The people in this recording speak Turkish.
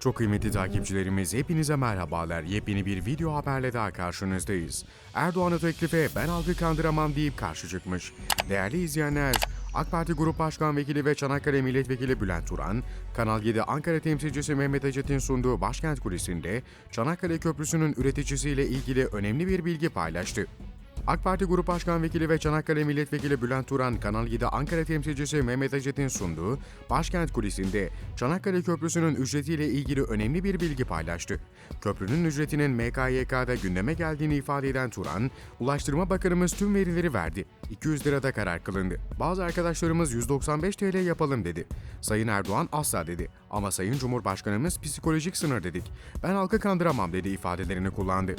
Çok kıymetli takipçilerimiz hepinize merhabalar. Yepyeni bir video haberle daha karşınızdayız. Erdoğan'ı teklife ben halkı kandıramam deyip karşı çıkmış. Değerli izleyenler, AK Parti Grup Başkan Vekili ve Çanakkale Milletvekili Bülent Turan, Kanal 7 Ankara temsilcisi Mehmet Acet'in sunduğu Başkent Kulisi'nde Çanakkale Köprüsü'nün üreticisiyle ilgili önemli bir bilgi paylaştı. AK Parti Grup Başkan Vekili ve Çanakkale Milletvekili Bülent Turan, Kanal 7 Ankara temsilcisi Mehmet Acet'in sunduğu Başkent Kulisi'nde Çanakkale Köprüsü'nün ücretiyle ilgili önemli bir bilgi paylaştı. Köprünün ücretinin MKYK'da gündeme geldiğini ifade eden Turan, Ulaştırma Bakanımız tüm verileri verdi. 200 lirada karar kılındı. Bazı arkadaşlarımız 195 TL yapalım dedi. Sayın Erdoğan asla dedi. Ama Sayın Cumhurbaşkanımız psikolojik sınır dedik. Ben halkı kandıramam dedi ifadelerini kullandı.